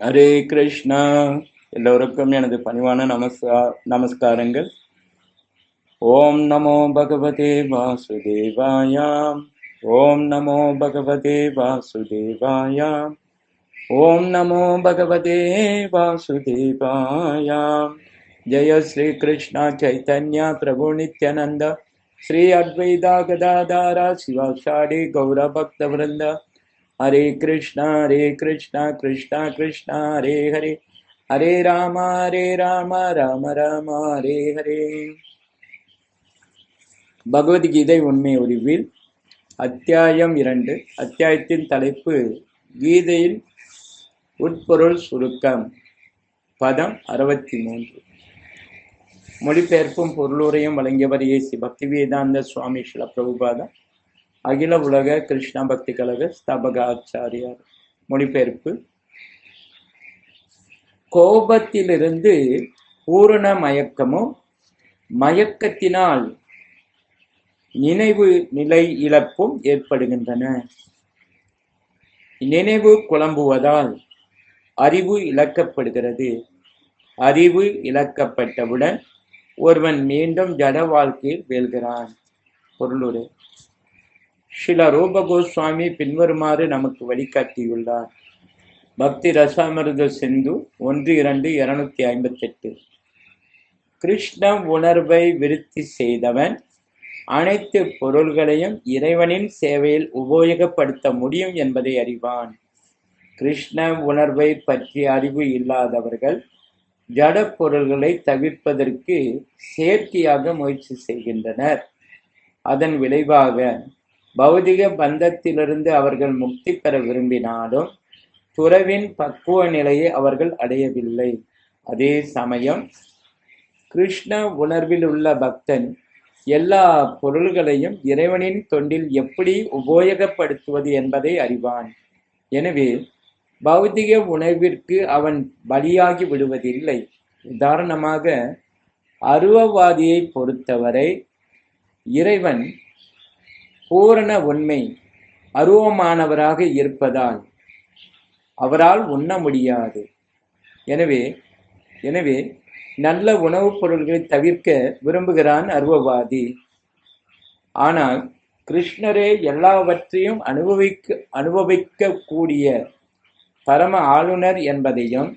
ஹரே கிருஷ்ணா. எல்லோருக்கும் எனது பணிவான நமஸ்கா நமஸ்காரங்கள். ஓம் நமோ பகவதே வாசுதேவாயாம். ஓம் நமோ பகவதே வாசுதேவாயாம். ஓம் நமோ பகவதே வாசுதேவாயாம். ஜெய ஸ்ரீ கிருஷ்ணா சைத்தன்யா பிரபு நித்யானந்த. ஸ்ரீ அத்வைதா கதாதாரா சிவாஷாடி கௌர பக்த ஹரே கிருஷ்ணா ஹரே கிருஷ்ணா கிருஷ்ணா கிருஷ்ணா ஹரே ஹரே. ஹரே ராம ஹரே ராம ராம ராம ஹரே ஹரே. பகவத்கீதை உண்மை உரிவில் அத்தியாயம் இரண்டு. அத்தியாயத்தின் தலைப்பு கீதையின் உட்பொருள் சுருக்கம். பதம் அறுபத்தி மூன்று மொழிபெயர்ப்பும் பொருளுரையும் வழங்கியவர் ஏசி பக்திவேதாந்த சுவாமி ஸ்ரீல பிரபுபாதா அகில உலக கிருஷ்ணா பக்தி கழக ஸ்தபகாச்சாரியார் மொழிபெயர்ப்பு. கோபத்திலிருந்து பூரண மயக்கமும் மயக்கத்தினால் நினைவு நிலை இழப்பும் ஏற்படுகின்றன. நினைவு குழம்புவதால் அறிவு இழக்கப்படுகிறது. அறிவு இழக்கப்பட்டவுடன் ஒருவன் மீண்டும் ஜட வாழ்க்கையில் வேல்கிறான். பொருளுரை. ஸ்ரீல ரூப கோஸ்வாமி பின்வருமாறு நமக்கு வழிகாட்டியுள்ளார். பக்தி ரசாமிருத சிந்து ஒன்று இரண்டு இருநூத்தி ஐம்பத்தெட்டு. கிருஷ்ண உணர்வை விருத்தி செய்தவன் அனைத்து பொருள்களையும் இறைவனின் சேவையில் உபயோகப்படுத்த முடியும் என்பதை அறிவான். கிருஷ்ண உணர்வை பற்றிய அறிவு இல்லாதவர்கள் ஜட பொருள்களை தவிர்ப்பதற்கு செயற்கையாக முயற்சி செய்கின்றனர். அதன் விளைவாக பௌதிக பந்தத்திலிருந்து அவர்கள் முக்தி பெற விரும்பினாலும் துறவின் பக்குவ நிலையை அவர்கள் அடையவில்லை. அதே சமயம் கிருஷ்ண உணர்வில் உள்ள பக்தன் எல்லா பொருள்களையும் இறைவனின் தொண்டில் எப்படி உபயோகப்படுத்துவது என்பதை அறிவான். எனவே பௌதிக உணர்விற்கு அவன் பலியாகி விடுவதில்லை. உதாரணமாக அருவவாதியை பொறுத்தவரை இறைவன் பூரண உண்மை அருவமானவராக இருப்பதால் அவரால் உண்ண முடியாது. எனவே எனவே நல்ல உணவுப் பொருள்களை தவிர்க்க விரும்புகிறான் அருவவாதி. ஆனால் கிருஷ்ணரே எல்லாவற்றையும் அனுபவிக்க அனுபவிக்கக்கூடிய பரம ஆளுநர் என்பதையும்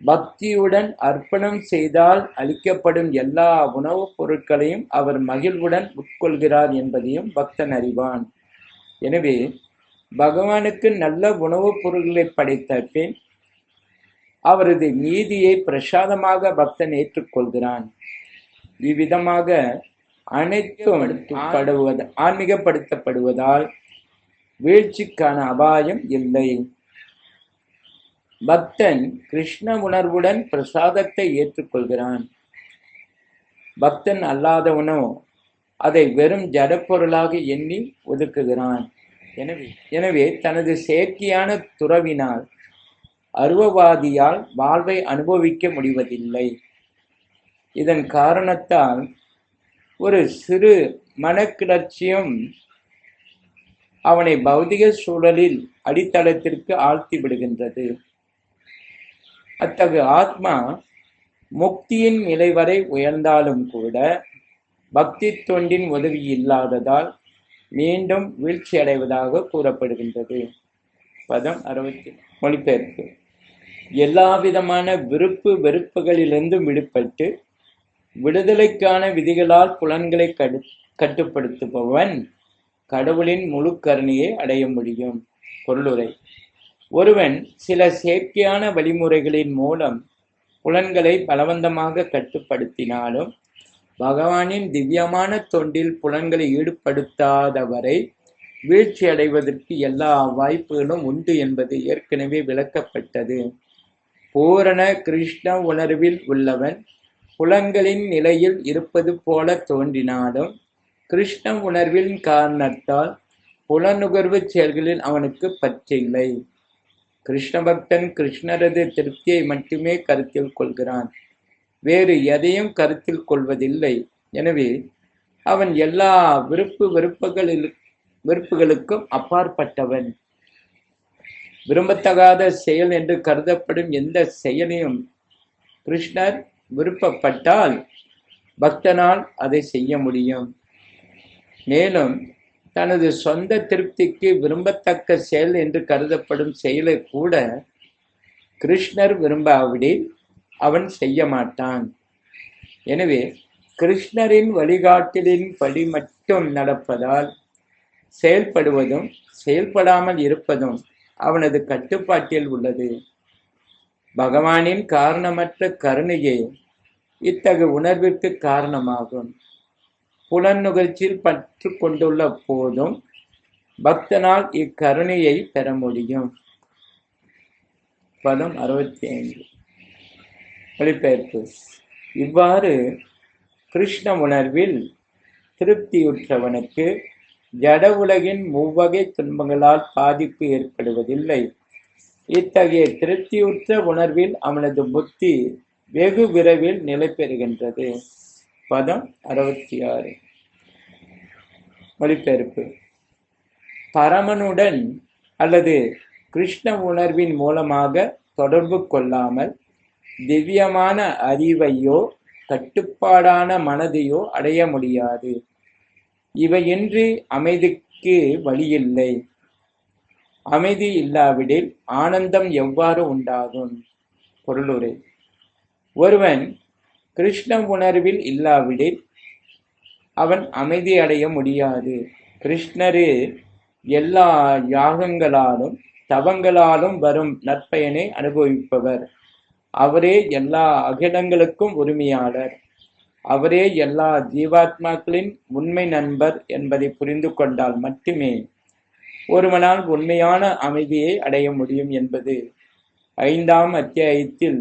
பக்தியுடன் அர்ப்பணம் செய்தால் அளிக்கப்படும் எல்லா உணவுப் பொருட்களையும் அவர் மகிழ்வுடன் உட்கொள்கிறார் என்பதையும் பக்தன் அறிவான். எனவே பகவானுக்கு நல்ல உணவுப் பொருட்களை படைத்த பின் அவரது நீதியை பிரசாதமாக பக்தன் ஏற்றுக்கொள்கிறான். இவ்விதமாக அனைத்தும் ஆன்மீகப்படுத்தப்படுவதால் வீழ்ச்சிக்கான அபாயம் இல்லை. பக்தன் கிருஷ்ண உணர்வுடன் பிரசாதத்தை ஏற்றுக்கொள்கிறான். பக்தன் அல்லாதவனோ அதை வெறும் ஜடப்பொருளாக எண்ணி ஒதுக்குகிறான். எனவே எனவே தனது செயற்கையான துறவினால் அருவவாதியால் வாழ்வை அனுபவிக்க முடிவதில்லை. இதன் காரணத்தால் ஒரு சிறு மனக்கிளர்ச்சியும் அவனை பௌதிக சூழலில் அடித்தளத்திற்கு ஆழ்த்தி விடுகின்றது. அத்தகு ஆத்மா முக்தியின் நிலை வரை உயர்ந்தாலும் கூட பக்தி தொண்டின் உதவி இல்லாததால் மீண்டும் வீழ்ச்சி அடைவதாக கூறப்படுகின்றது. பதம் அறுபத்தி மொழிபெயர்ப்பு. எல்லா விதமான விருப்பு வெறுப்புகளிலிருந்து விடுபட்டு விடுதலைக்கான விதிகளால் புலன்களை கடு கட்டுப்படுத்துபவன் கடவுளின் முழு கருணையை அடைய முடியும். பொருளுரை. ஒருவன் சில செயற்கையான வழிமுறைகளின் மூலம் புலன்களை பலவந்தமாக கட்டுப்படுத்தினாலும் பகவானின் திவ்யமான தொண்டில் புலன்களை ஈடுபடுத்தாதவரை வீழ்ச்சி அடைவதற்கு எல்லா வாய்ப்புகளும் உண்டு என்பது ஏற்கனவே விளக்கப்பட்டது. பூரண கிருஷ்ண உணர்வில் உள்ளவன் புலங்களின் நிலையில் இருப்பது போல தோன்றினாலும் கிருஷ்ண உணர்வின் காரணத்தால் புலனுகர்வு செயல்களில் அவனுக்கு பற்றில்லை. கிருஷ்ண பக்தன் கிருஷ்ணரது திருப்தியை மட்டுமே கருத்தில் கொள்கிறான். வேறு எதையும் கருத்தில் கொள்வதில்லை. எனவே அவன் எல்லா விருப்பு வெறுப்புகளில் வெறுப்புகளுக்கும் அப்பாற்பட்டவன். விரும்பத்தகாத செயல் என்று கருதப்படும் எந்த செயலையும் கிருஷ்ணர் விருப்பப்பட்டால் பக்தனால் அதை செய்ய முடியும். மேலும் தனது சொந்த திருப்திக்கு விரும்பத்தக்க செயல் என்று கருதப்படும் செயலை கூட கிருஷ்ணர் விரும்பாவிடில் அவன் செய்ய மாட்டான். எனவே கிருஷ்ணரின் வழிகாட்டலின் படி மட்டும் நடப்பதால் செயல்படுவதும் செயல்படாமல் இருப்பதும் அவனது கட்டுப்பாட்டில் உள்ளது. பகவானின் காரணமற்ற கருணையே இத்தகு உணர்விற்கு காரணமாகும். புலன் நுகர்ச்சியில் பற்று கொண்டுள்ள போதும் பக்தனால் இக்கருணையை பெற முடியும். பதம் அறுபத்தி ஐந்து மொழிபெயர்ப்பு இவ்வாறு கிருஷ்ண உணர்வில் திருப்தியுற்றவனுக்கு ஜட உலகின் மூவகை துன்பங்களால் பாதிப்பு ஏற்படுவதில்லை. இத்தகைய திருப்தியுற்ற உணர்வில் அவனது புத்தி வெகு விரைவில் நிலை பெறுகின்றது பதம் அறுபத்தி ஆறு மொழிபெயர்ப்பு. பரமனுடன் அல்லது கிருஷ்ண உணர்வின் மூலமாக தொடர்பு கொள்ளாமல் திவ்யமான அறிவையோ கட்டுப்பாடான மனதையோ அடைய முடியாது. இவையின்றி அமைதிக்கு வழியில்லை. அமைதி இல்லாவிடில் ஆனந்தம் எவ்வாறு உண்டாகும்? பொருளுரை. ஒருவன் கிருஷ்ண உணர்வில் இல்லாவிடில் அவன் அமைதி அடைய முடியாது. கிருஷ்ணரே எல்லா யாகங்களாலும் தவங்களாலும் வரும் நற்பயனை அனுபவிப்பவர். அவரே எல்லா அகிலங்களுக்கும் உரிமையாளர். அவரே எல்லா ஜீவாத்மாக்களின் உண்மை நண்பர் என்பதை புரிந்து கொண்டால் மட்டுமே ஒருவனால் உண்மையான அமைதியை அடைய முடியும் என்பது. ஐந்தாம் அத்தியாயத்தில்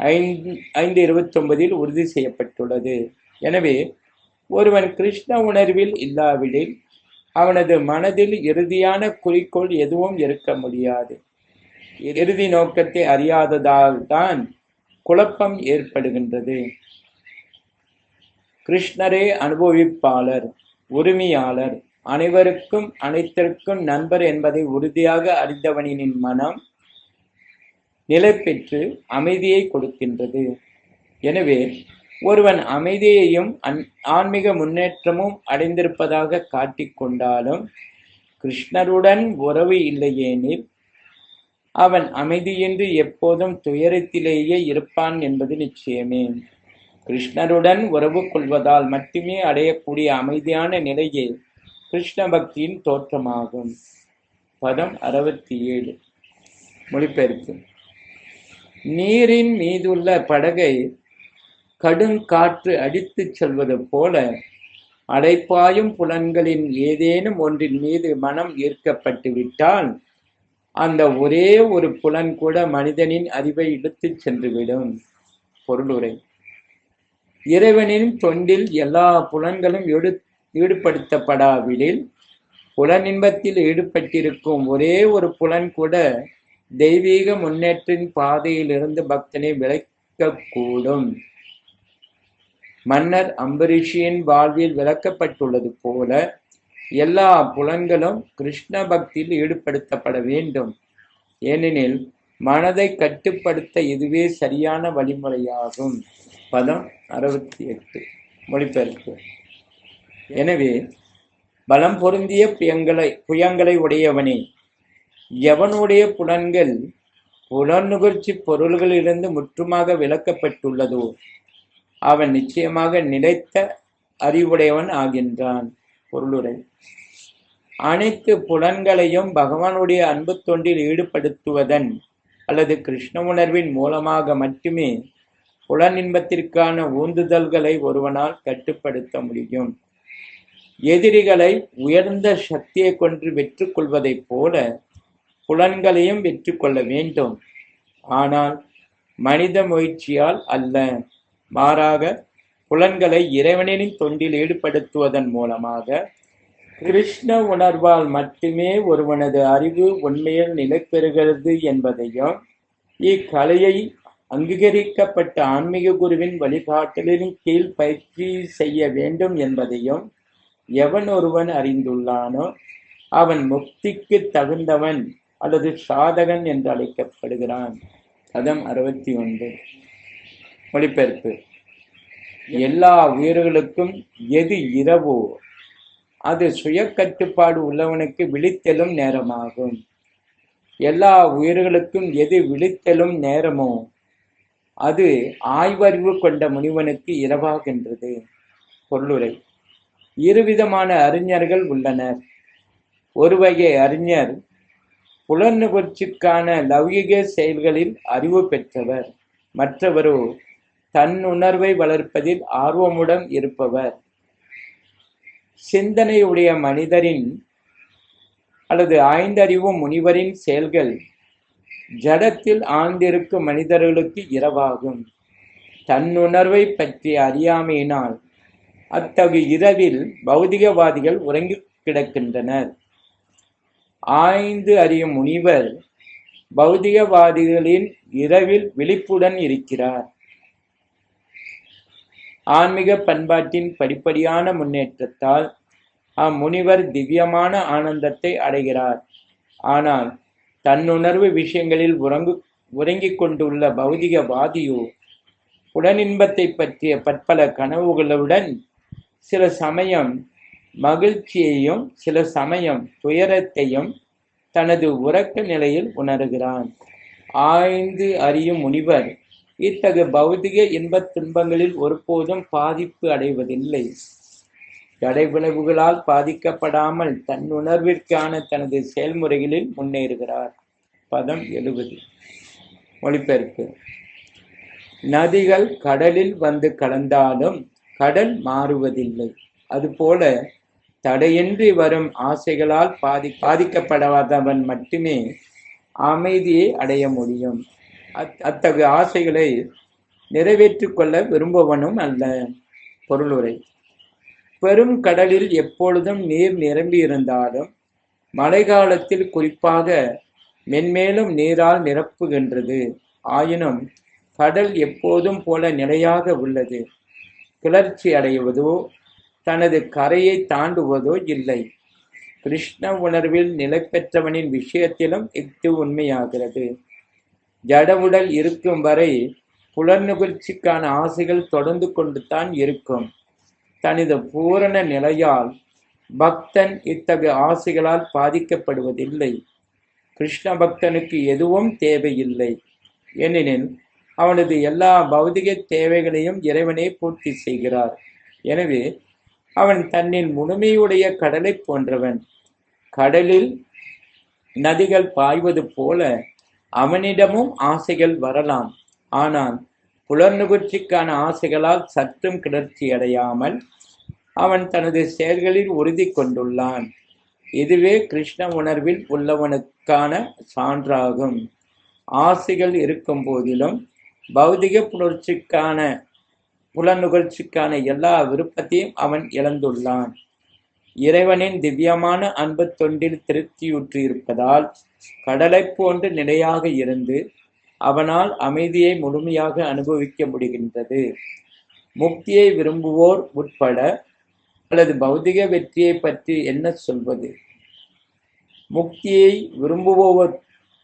ஐந்து ஐந்து இருபத்தொன்பதில் உறுதி செய்யப்பட்டுள்ளது. எனவே ஒருவன் கிருஷ்ண உணர்வில் இல்லாவிடில் அவனது மனதில் இறுதியான குறிக்கோள் எதுவும் இருக்க முடியாது. இறுதி நோக்கத்தை அறியாததால் தான் குழப்பம் ஏற்படுகின்றது. கிருஷ்ணரே அனுபவிப்பாளர் உரிமையாளர் அனைவருக்கும் அனைத்திற்கும் நண்பர் என்பதை உறுதியாக அறிந்தவனின் மனம் நிலை பெற்று அமைதியை கொடுக்கின்றது. எனவே ஒருவன் அமைதியையும் ஆன்மீக முன்னேற்றமும் அடைந்திருப்பதாக காட்டிக்கொண்டாலும் கிருஷ்ணருடன் உறவு இல்லையேனில் அவன் அமைதியின்றி எப்போதும் துயரத்திலேயே இருப்பான் என்பது நிச்சயமே. கிருஷ்ணருடன் உறவு கொள்வதால் மட்டுமே அடையக்கூடிய அமைதியான நிலையே கிருஷ்ண பக்தியின் தோற்றமாகும். பதம் அறுபத்தி ஏழு. மொழிபெயர்ப்பு. நீரின் மீதுள்ள படகை கடும் காற்று அடித்துச் செல்வது போல அடைப்பாயும் புலன்களின் ஏதேனும் ஒன்றின் மீது மனம் ஈர்க்கப்பட்டு விட்டால் அந்த ஒரே ஒரு புலன் கூட மனிதனின் அறிவை இழுத்துச் சென்றுவிடும். பொருளுரை. இறைவனின் தொண்டில் எல்லா புலன்களும் ஈடு ஈடுபடுத்தப்படாவிடில் புலனின்பத்தில் ஈடுபட்டிருக்கும் ஒரே ஒரு புலன் கூட தெய்வீக முன்னேற்றின் பாதையிலிருந்து பக்தனை விளக்கக்கூடும் மன்னர் அம்பரீஷியின் வாழ்வில் விளக்கப்பட்டுள்ளது போல எல்லா புலன்களும் கிருஷ்ண பக்தியில் ஈடுபடுத்தப்பட வேண்டும். ஏனெனில் மனதை கட்டுப்படுத்த இதுவே சரியான வழிமுறையாகும். பதம் அறுபத்தி எட்டு மொழிபெயர்ப்பு. எனவே பலம் பொருந்திய புயங்களை புயங்களை உடையவனே எவனுடைய புலன்கள் புலநுகர்ச்சி பொருள்களிலிருந்து முற்றுமாக விளக்கப்பட்டுள்ளதோ அவன் நிச்சயமாக நிலைத்த அறிவுடையவன் ஆகின்றான். பொருளுரை. அனைத்து புலன்களையும் பகவானுடைய அன்பு தொண்டில் ஈடுபடுத்துவதன் அல்லது கிருஷ்ண உணர்வின் மூலமாக மட்டுமே புலன் இன்பத்திற்கான ஊந்துதல்களை ஒருவனால் கட்டுப்படுத்த முடியும். எதிரிகளை உயர்ந்த சக்தியை கொண்டு வெற்றி கொள்வதைப் போல புலன்களையும் வெற்றி கொள்ள வேண்டும். ஆனால் மனித முயற்சியால் அல்ல. மாறாக புலன்களை இறைவனின் தொண்டில் ஈடுபடுத்துவதன் மூலமாக கிருஷ்ண உணர்வால் மட்டுமே ஒருவனது அறிவு உண்மையில் நிலைப்பெறுகிறது என்பதையும் இக்கலையை அங்கீகரிக்கப்பட்ட ஆன்மீக குருவின் வழிகாட்டலின் கீழ் பயிற்சி செய்ய வேண்டும் என்பதையும் எவன் ஒருவன் அறிந்துள்ளானோ அவன் முக்திக்கு தகுந்தவன். அல்லது சாதகன் என்று அழைக்கப்படுகிறான். சதம் அறுபத்தி ஒன்று. மொழிபெயர்ப்பு. எல்லா உயிர்களுக்கும் எது இரவோ அது சுய கட்டுப்பாடு உள்ளவனுக்கு விழித்தெழும் நேரமாகும். எல்லா உயிர்களுக்கும் எது விழித்தெழும் நேரமோ அது ஆய்வறிவு கொண்ட முனிவனுக்கு இரவாகின்றது. பொருளுரை. இருவிதமான அறிஞர்கள் உள்ளனர். ஒரு வகை அறிஞர் புலனுகர்ச்சிக்கான லௌகிக செயல்களில் அறிவு பெற்றவர். மற்றவரோ தன்னுணர்வை வளர்ப்பதில் ஆர்வமுடன் இருப்பவர். சிந்தனையுடைய மனிதரின் அல்லது ஐந்தறிவு முனிவரின் செயல்கள் ஜடத்தில் ஆழ்ந்திருக்கும் மனிதர்களுக்கு இரவாகும். தன்னுணர்வை பற்றி அறியாமையினால் அத்தகைய இரவில் பௌதிகவாதிகள் உறங்கி கிடக்கின்றனர். ஆய்ந்து அறியும் முனிவர் பௌதிகவாதிகளின் இரவில் விழிப்புடன் இருக்கிறார். ஆன்மீக பண்பாட்டின் படிப்படியான முன்னேற்றத்தால் அம்முனிவர் திவ்யமான ஆனந்தத்தை அடைகிறார். ஆனால் தன்னுணர்வு விஷயங்களில் உறங்கு உறங்கிக் கொண்டுள்ள பௌதிகவாதியோ உடனின்பத்தை பற்றிய பற்பல கனவுகளுடன் சில சமயம் மகிழ்ச்சியையும் சில சமயம் துயரத்தையும் தனது உறக்க நிலையில் உணர்கிறான். ஆய்ந்து அறியும் முனிவர் இத்தகு பௌதிக இன்பத் துன்பங்களில் ஒருபோதும் பாதிப்பு அடைவதில்லை. விளைவுகளால் பாதிக்கப்படாமல் தன் உணர்விற்கான தனது செயல்முறைகளில் முன்னேறுகிறார். பதம் எழுபது. மொழிபெயர்ப்பு. நதிகள் கடலில் வந்து கலந்தாலும் கடல் மாறுவதில்லை. அதுபோல தடையின்றி வரும் ஆசைகளால் பாதி பாதிக்கப்படாதவன் மட்டுமே அமைதியை அடைய முடியும். அத் அத்தகைய ஆசைகளை நிறைவேற்றி கொள்ள விரும்புவனும் அல்ல. பொருளுரை. பெரும் கடலில் எப்பொழுதும் நீர் நிரம்பி இருந்தாலும் மழை காலத்தில் குறிப்பாக மென்மேலும் நீரால் நிரப்புகின்றது. ஆயினும் கடல் எப்போதும் போல நிலையாக உள்ளது. கிளர்ச்சி அடைவதோ தனது கரையை தாண்டுவதோ இல்லை. கிருஷ்ண உணர்வில் நிலை பெற்றவனின் விஷயத்திலும் இஃது உண்மையாகிறது. ஜடவுடல் இருக்கும் வரை புலர்நுகர்ச்சிக்கான ஆசைகள் தொடர்ந்து கொண்டு தான் இருக்கும். தனது பூரண நிலையால் பக்தன் இத்தகைய ஆசைகளால் பாதிக்கப்படுவதில்லை. கிருஷ்ண பக்தனுக்கு எதுவும் தேவையில்லை. ஏனெனில் அவனது எல்லா பௌதிக தேவைகளையும் இறைவனே பூர்த்தி செய்கிறார். எனவே அவன் தன்னின் முழுமையுடைய கடலை போன்றவன். கடலில் நதிகள் பாய்வது போல அவனிடமும் ஆசைகள் வரலாம். ஆனால் புலர்நுகர்ச்சிக்கான ஆசைகளால் சற்றும் கிளர்ச்சி அடையாமல் அவன் தனது செயல்களில் உறுதி கொண்டுள்ளான். இதுவே கிருஷ்ண உணர்வில் உள்ளவனுக்கான சான்றாகும். ஆசைகள் இருக்கும் போதிலும் பௌதிக புணர்ச்சிக்கான புலனுகழ்ச்சிக்கான எல்லா விருப்பத்தையும் அவன் இழந்துள்ளான். இறைவனின் திவ்யமான அன்பு தொண்டில் திருப்தியுற்றிருப்பதால் கடலை கடலைப் போன்று நிலையாக இருந்து அவனால் அமைதியை முழுமையாக அனுபவிக்க முடிகின்றது. முக்தியை விரும்புவோர் உட்பட அல்லது பௌதிக வெற்றியை பற்றி என்ன சொல்வது? முக்தியை விரும்புவோர்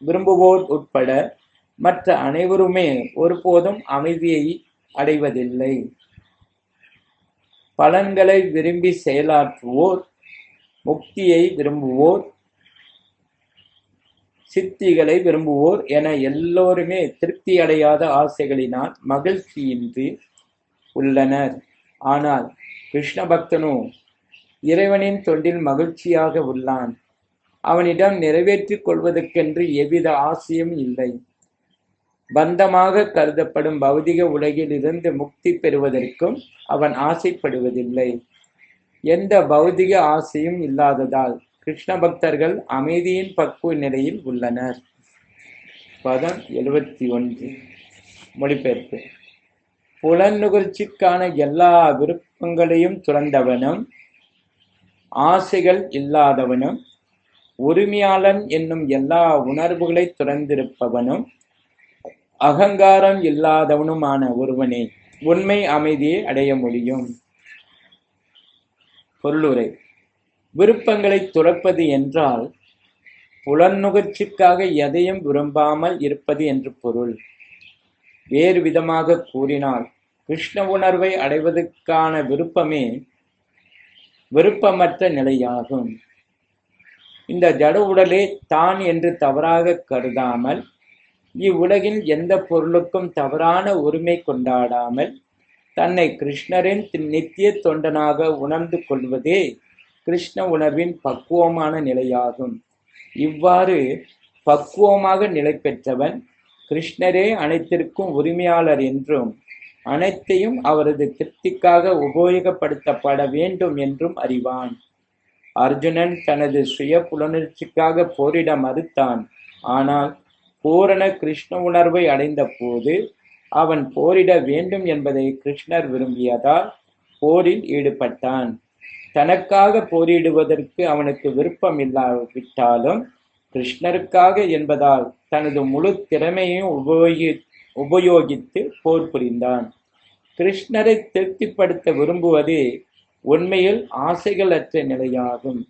விரும்புவோர் உட்பட மற்ற அனைவருமே ஒருபோதும் அமைதியை அடைவதில்லை. பலன்களை விரும்பி செயலாற்றுவோர் முக்தியை விரும்புவோர் சித்திகளை விரும்புவோர் என எல்லோருமே திருப்தி அடையாத ஆசைகளினால் மகிழ்ச்சியின்றி உள்ளனர். ஆனால் கிருஷ்ண பக்தனோ இறைவனின் தொண்டில் மகிழ்ச்சியாக உள்ளான். அவனிடம் நிறைவேற்றிக் கொள்வதற்கென்று எவ்வித ஆசையும் இல்லை. பந்தமாக கருதப்படும் பௌதிக உலகிலிருந்து முக்தி பெறுவதற்கும் அவன் ஆசைப்படுவதில்லை. எந்த பௌதிக ஆசையும் இல்லாததால் கிருஷ்ண பக்தர்கள் அமைதியின் பக்குவ நிலையில் உள்ளனர். பதம் எழுபத்தி ஒன்று. மொழிபெயர்ப்பு. புலன் எல்லா விருப்பங்களையும் துறந்தவனும் ஆசைகள் இல்லாதவனும் உரிமையாளன் என்னும் எல்லா உணர்வுகளை துறந்திருப்பவனும் அகங்காரம் இல்லாதவனுமான ஒருவனே உண்மை அமைதியை அடைய முடியும். பொருளுரை விருப்பங்களை துறப்பது என்றால் புலனுகர்ச்சிக்காக எதையும் விரும்பாமல் இருப்பது என்று பொருள். வேறு விதமாக கூறினால் கிருஷ்ண உணர்வை அடைவதற்கான விருப்பமே விருப்பமற்ற நிலையாகும். இந்த ஜட உடலே தான் என்று தவறாக கருதாமல் இவ்வுலகில் எந்த பொருளுக்கும் தவறான உரிமை கொண்டாடாமல் தன்னை கிருஷ்ணரின் நித்திய தொண்டனாக உணர்ந்து கொள்வதே கிருஷ்ண உணர்வின் பக்குவமான நிலையாகும். இவ்வாறு பக்குவமாக நிலை பெற்றவன் கிருஷ்ணரே அனைத்திற்கும் உரிமையாளர் என்றும் அனைத்தையும் அவரது திருப்திக்காக உபயோகப்படுத்தப்பட வேண்டும் என்றும் அறிவான். அர்ஜுனன் தனது சுய புலனர்ச்சிக்காக போரிட மறுத்தான். ஆனால் பூரண கிருஷ்ண உணர்வை அடைந்த போது அவன் போரிட வேண்டும் என்பதை கிருஷ்ணர் விரும்பியதால் போரில் ஈடுபட்டான். தனக்காக போரிடுவதற்கு அவனுக்கு விருப்பம் இல்லாவிட்டாலும் கிருஷ்ணருக்காக என்பதால் தனது முழு திறமையையும் உபயோகி உபயோகித்து போர் புரிந்தான். கிருஷ்ணரை திருப்திப்படுத்த விரும்புவது உண்மையில் ஆசைகளற்ற நிலையாகும்.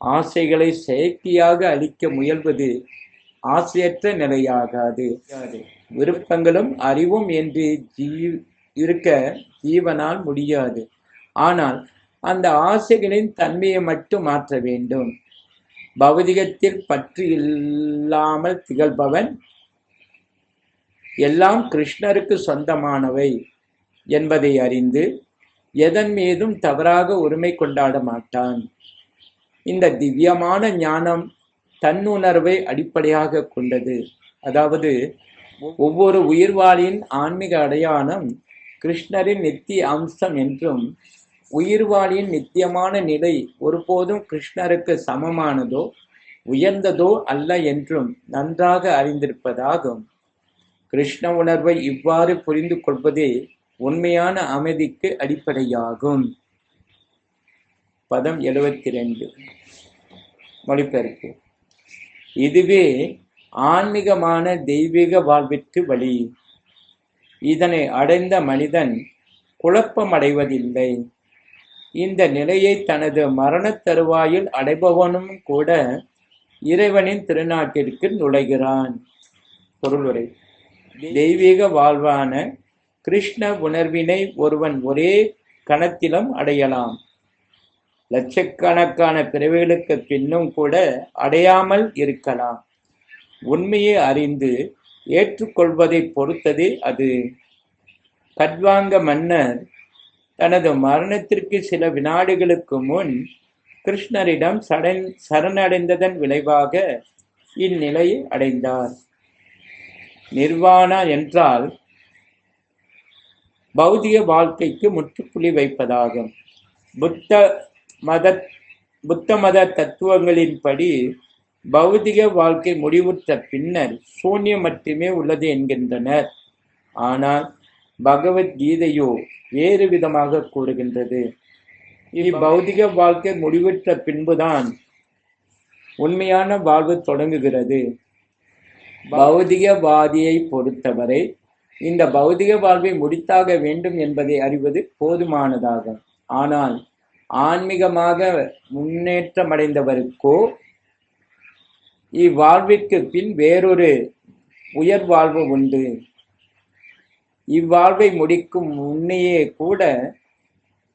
ஆசைகளை செயற்கையாக அளிக்க முயல்வது ஆசையற்ற நிலையாகாது. விருப்பங்களும் அறிவும் என்று ஜீ இருக்க ஜீவனால் முடியாது. ஆனால் அந்த ஆசைகளின் தன்மையை மட்டும் மாற்ற வேண்டும். பௌதிகத்தில் பற்று இல்லாமல் திகழ்பவன் எல்லாம் கிருஷ்ணருக்கு சொந்தமானவை என்பதை அறிந்து எதன் மீதும் தவறாக உரிமை கொண்டாட மாட்டான். இந்த திவ்யமான ஞானம் தன்னுணர்வை அடிப்படையாக கொண்டது. அதாவது ஒவ்வொரு உயிர்வாளியின் ஆன்மீக அடையாளம் கிருஷ்ணரின் நித்திய அம்சம் என்றும் உயிர்வாளியின் நித்தியமான நிலை ஒருபோதும் கிருஷ்ணருக்கு சமமானதோ உயர்ந்ததோ அல்ல என்றும் நன்றாக அறிந்திருப்பதாகும். கிருஷ்ண உணர்வை இவ்வாறு புரிந்து கொள்வதே உண்மையான அமைதிக்கு அடிப்படையாகும். பதம் எழுபத்தி ரெண்டு மொழிபெயர்ப்பு. இதுவே ஆன்மீகமான தெய்வீக வாழ்விற்கு வழி. இதனை அடைந்த மனிதன் குழப்பமடைவதில்லை. இந்த நிலையை தனது மரண தருவாயில் அடைபவனும் கூட இறைவனின் திருநாட்டிற்கு நுழைகிறான். பொருளுரை தெய்வீக வாழ்வான கிருஷ்ண உணர்வினை ஒருவன் ஒரே கணத்திலும் அடையலாம். லட்சக்கணக்கான பிறவிகளுக்கு பின்னும் கூட அடையாமல் இருக்கலாம். உண்மையை அறிந்து ஏற்றுக்கொள்வதை பொறுத்தது அது. கட்வாங்க மன்னர் தனது மரணத்திற்கு சில வினாடிகளுக்கு முன் கிருஷ்ணரிடம் சடன் சரணடைந்ததன் விளைவாக இந்நிலையை அடைந்தார். நிர்வாணா என்றால் பௌதிக வாழ்க்கைக்கு முற்றுப்புள்ளி வைப்பதாகும். புத்த மத புத்த மத தத்துவங்களின்படி பௌதிக வாழ்க்கை முடிவுற்ற பின்னர் சூன்யம் மட்டுமே உள்ளது என்கின்றனர். ஆனால் பகவத்கீதையோ வேறு விதமாக கூறுகின்றது. இப்பௌதிக வாழ்க்கை முடிவுற்ற பின்புதான் உண்மையான வாழ்வு தொடங்குகிறது. பௌதிகவாதியை பொறுத்தவரை இந்த பௌதிக வாழ்வை முடித்தாக வேண்டும் என்பதை அறிவது போதுமானதாகும். ஆனால் ஆன்மீகமாக முன்னேற்றமடைந்தவருக்கோ இவ்வாழ்விற்கு பின் வேறொரு உயர் வாழ்வு உண்டு. இவ்வாழ்வை முடிக்கும் முன்னையே கூட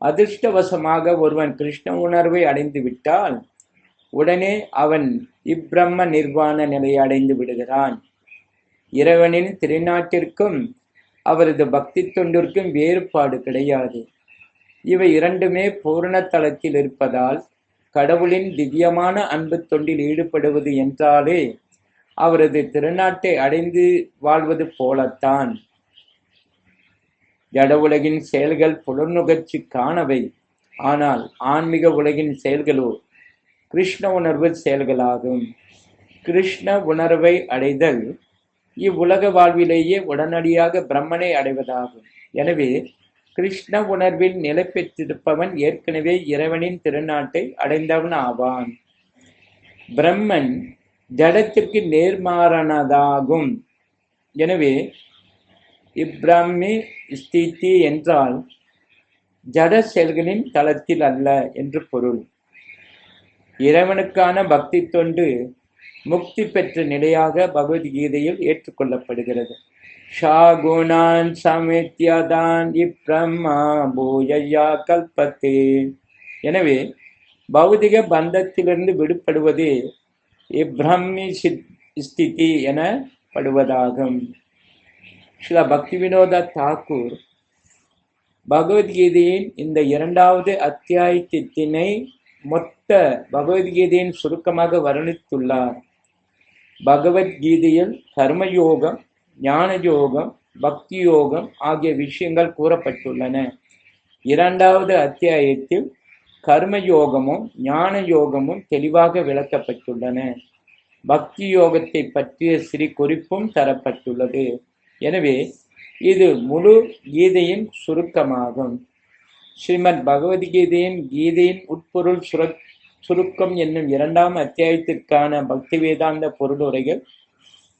அதிர்ஷ்டவசமாக ஒருவன் கிருஷ்ண உணர்வை அடைந்து விட்டால் உடனே அவன் இப்பிரம்ம நிர்வாண நிலையை அடைந்து விடுகிறான். இறைவனின் திருநாட்டிற்கும் அவரது பக்தி தொண்டிற்கும் வேறுபாடு கிடையாது. இவை இரண்டுமே பூரண இருப்பதால் கடவுளின் திவ்யமான அன்பு தொண்டில் ஈடுபடுவது என்றாலே அவரது திருநாட்டை அடைந்து வாழ்வது போலத்தான். ஜட உலகின் செயல்கள் காணவை. ஆனால் ஆன்மீக உலகின் செயல்களோ கிருஷ்ண உணர்வு செயல்களாகும். கிருஷ்ண உணர்வை அடைதல் இவ்வுலக வாழ்விலேயே உடனடியாக பிரம்மனை அடைவதாகும். எனவே கிருஷ்ண உணர்வில் நிலை பெற்றிருப்பவன் ஏற்கனவே இறைவனின் திருநாட்டை அடைந்தவன் ஆவான். பிரம்மன் ஜடத்திற்கு நேர்மாறானதாகும். எனவே இப்பிரம்மி ஸ்திதி என்றால் ஜட செயல்களின் தளத்தில் அல்ல என்று பொருள். இறைவனுக்கான பக்தி தொண்டு முக்தி பெற்ற நிலையாக பகவத்கீதையில் ஏற்றுக்கொள்ளப்படுகிறது. ஷாகுணான் சமித்யதான் இப்ரம்மா பூஜையா கல்பத்தே. எனவே பௌதிக பந்தத்திலிருந்து விடுபடுவது இப்ரம்மி ஸ்திதி எனப்படுவதாகும். ஸ்ரீல பக்தி வினோத தாக்கூர் பகவத்கீதையின் இந்த இரண்டாவது அத்தியாயத்தினை மொத்த பகவத்கீதையின் சுருக்கமாக வர்ணித்துள்ளார். பகவத்கீதையில் கர்மயோகம் ஞான யோகம் பக்தி யோகம் ஆகிய விஷயங்கள் கூறப்பட்டுள்ளன. இரண்டாவது அத்தியாயத்தில் கர்ம யோகமும் ஞான யோகமும் தெளிவாக விளக்கப்பட்டுள்ளன. பக்தி யோகத்தை பற்றிய சிறு குறிப்பும் தரப்பட்டுள்ளது. எனவே இது முழு கீதையின் சுருக்கமாகும். ஸ்ரீமத் பகவத்கீதையின் கீதையின் உட்பொருள் சுர சுருக்கம் என்னும் இரண்டாம் அத்தியாயத்திற்கான பக்தி வேதாந்த பொருளுரைகள்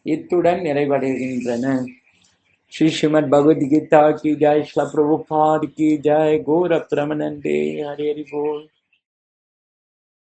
இத்துடன் நிறைவடைகின்றன श्री श्रीमद भगवद गीता की जय श्री प्रभुपाद की जय गौर प्रमनंदे हरे हरि बोल